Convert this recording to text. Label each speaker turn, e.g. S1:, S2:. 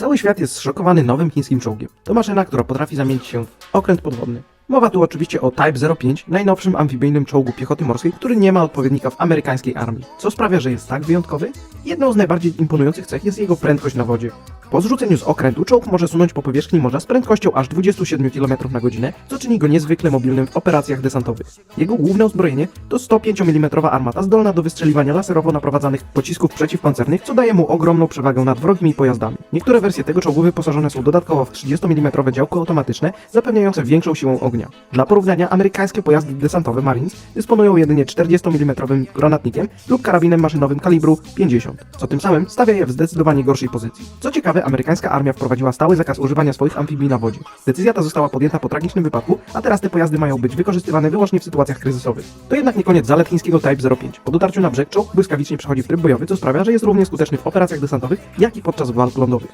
S1: Cały świat jest zszokowany nowym chińskim czołgiem. To maszyna, która potrafi zamienić się w okręt podwodny. Mowa tu oczywiście o Type 05, najnowszym amfibijnym czołgu piechoty morskiej, który nie ma odpowiednika w amerykańskiej armii. Co sprawia, że jest tak wyjątkowy? Jedną z najbardziej imponujących cech jest jego prędkość na wodzie. Po zrzuceniu z okrętu czołg może sunąć po powierzchni morza z prędkością aż 27 km na godzinę, co czyni go niezwykle mobilnym w operacjach desantowych. Jego główne uzbrojenie to 105 mm armata zdolna do wystrzeliwania laserowo naprowadzanych pocisków przeciwpancernych, co daje mu ogromną przewagę nad wrogimi pojazdami. Niektóre wersje tego czołgu wyposażone są dodatkowo w 30 mm działko automatyczne, zapewniające większą siłę ognia. Dla porównania, amerykańskie pojazdy desantowe Marines dysponują jedynie 40 mm granatnikiem lub karabinem maszynowym kalibru 50, co tym samym stawia je w zdecydowanie gorszej pozycji. Co ciekawe, amerykańska armia wprowadziła stały zakaz używania swoich amfibii na wodzie. Decyzja ta została podjęta po tragicznym wypadku, a teraz te pojazdy mają być wykorzystywane wyłącznie w sytuacjach kryzysowych. To jednak nie koniec zalet chińskiego Type 05. Po dotarciu na brzeg czołg błyskawicznie przechodzi w tryb bojowy, co sprawia, że jest równie skuteczny w operacjach desantowych, jak i podczas walk lądowych.